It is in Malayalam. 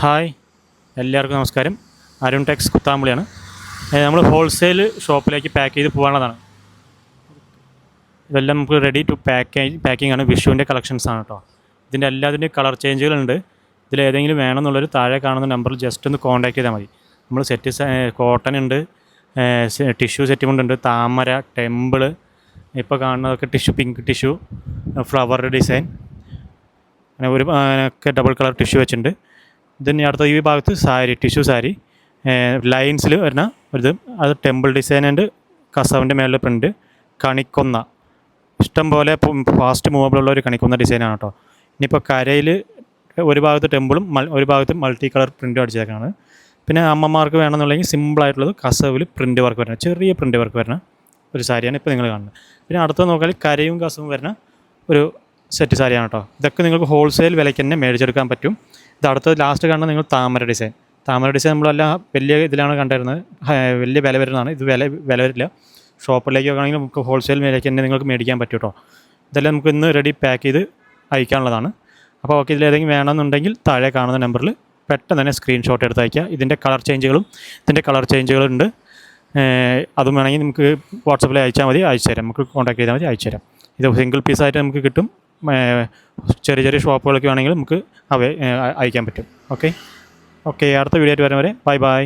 ഹായ്. എല്ലാവർക്കും നമസ്കാരം. അരുൺ ടെക്സ് കുത്താമ്പുളിയാണ്. നമ്മൾ ഹോൾസെയിൽ ഷോപ്പിലേക്ക് പാക്ക് ചെയ്ത് പോകാനുള്ളതാണ്. ഇതെല്ലാം നമുക്ക് റെഡി ടു പാക്ക് പാക്കിംഗ് ആണ്. വിഷുവിന്റെ കളക്ഷൻസ് ആണ് കേട്ടോ ഇതിന്റെ എല്ലാത്തിന്റെയും കളർ ചേഞ്ചുകളുണ്ട് ഇതിൽ ഏതെങ്കിലും വേണമെന്നുള്ളൊരു താഴെ കാണുന്ന നമ്പറിൽ ജസ്റ്റ് ഒന്ന് കോൺടാക്ട് ചെയ്താൽ മതി. നമ്മൾ സെറ്റ് കോട്ടൺ ഉണ്ട്. ടിഷ്യൂ സെറ്റ് ഉണ്ട്. താമര ടെമ്പിൾ ഇപ്പോൾ കാണുന്നതൊക്കെ tissue pink tissue flower design അങ്ങനെ ഒരു ഡബിൾ കളർ ടിഷ്യൂ വെച്ചിട്ടുണ്ട്. ഇതിന് അടുത്ത ഈ ഭാഗത്ത് സാരി ടിഷ്യൂ സാരി. ലൈൻസിൽ വരുന്ന ഒരു അത് ടെമ്പിൾ ഡിസൈൻ ഉണ്ട്. കസവിന്റെ മേലെ പ്രിന്റ് കണിക്കൊന്ന. ഇഷ്ടം പോലെ ഫാസ്റ്റ് മൂവബിൾ ഉള്ള ഒരു കണിക്കൊന്ന ഡിസൈനാണ് കേട്ടോ ഇനിയിപ്പോൾ കരയിൽ ഒരു ഭാഗത്ത് ടെമ്പിളും ഒരു ഭാഗത്ത് മൾട്ടി കളർ പ്രിന്റും അടിച്ചേക്കാണ്. പിന്നെ അമ്മമാർക്ക് വേണമെന്നുണ്ടെങ്കിൽ സിമ്പിളായിട്ടുള്ളത് കസവിൽ പ്രിന്റ് വർക്ക് വരുന്ന ചെറിയ പ്രിന്റ് വർക്ക് വരുന്ന ഒരു സാരിയാണ് ഇപ്പോൾ നിങ്ങൾ കാണുന്നത്. പിന്നെ അടുത്ത നോക്കിയാൽ കരയും കസവും വരുന്ന ഒരു സെറ്റ് സാരിയാണ് കേട്ടോ. ഇതൊക്കെ നിങ്ങൾക്ക് ഹോൾസെയിൽ വിലയ്ക്ക് തന്നെ മേടിച്ചെടുക്കാൻ പറ്റും. ഇത് അടുത്തത് ലാസ്റ്റ് കാണുന്നത് നിങ്ങൾ താമര ഡിസൈൻ താമര ഡിസൈൻ നമ്മളല്ല വലിയ ഇതിലാണ് കണ്ടിരുന്നത്. വലിയ വില വരുന്നതാണ്. ഇത് വില വില വരില്ല. ഷോപ്പിലേക്കൊക്കെ ആണെങ്കിൽ നമുക്ക് ഹോൾസെയിൽ വിലയ്ക്ക് തന്നെ നിങ്ങൾക്ക് മേടിക്കാൻ പറ്റും കേട്ടോ. ഇതെല്ലാം നമുക്ക് ഇന്ന് റെഡി പാക്ക് ചെയ്ത് അയക്കാനുള്ളതാണ്. അപ്പോൾ ഓക്കെ ഇതിലേതെങ്കിലും വേണമെന്നുണ്ടെങ്കിൽ താഴെ കാണുന്ന നമ്പറിൽ പെട്ടെന്ന് തന്നെ സ്ക്രീൻഷോട്ട് എടുത്ത് അയക്കുക ഇതിന്റെ കളർ ചേഞ്ചുകളും ഇതിന്റെ കളർ ചേഞ്ചുകളുണ്ട് അതും വേണമെങ്കിൽ നമുക്ക് വാട്സപ്പിൽ അയച്ചാൽ മതി. അയച്ചു തരാം നമുക്ക് കോൺടാക്ട് ചെയ്താൽ മതി. അയച്ചു തരാം ഇത് സിംഗിൾ പീസായിട്ട് നമുക്ക് കിട്ടും. ചെറിയ ചെറിയ ഷോപ്പുകളൊക്കെ വേണമെങ്കിൽ നമുക്ക് അവ അയക്കാൻ പറ്റും. ഓക്കെ? ഓക്കെ അടുത്ത വീഡിയോ ആയിട്ട് വരും വരെ ബൈ ബൈ.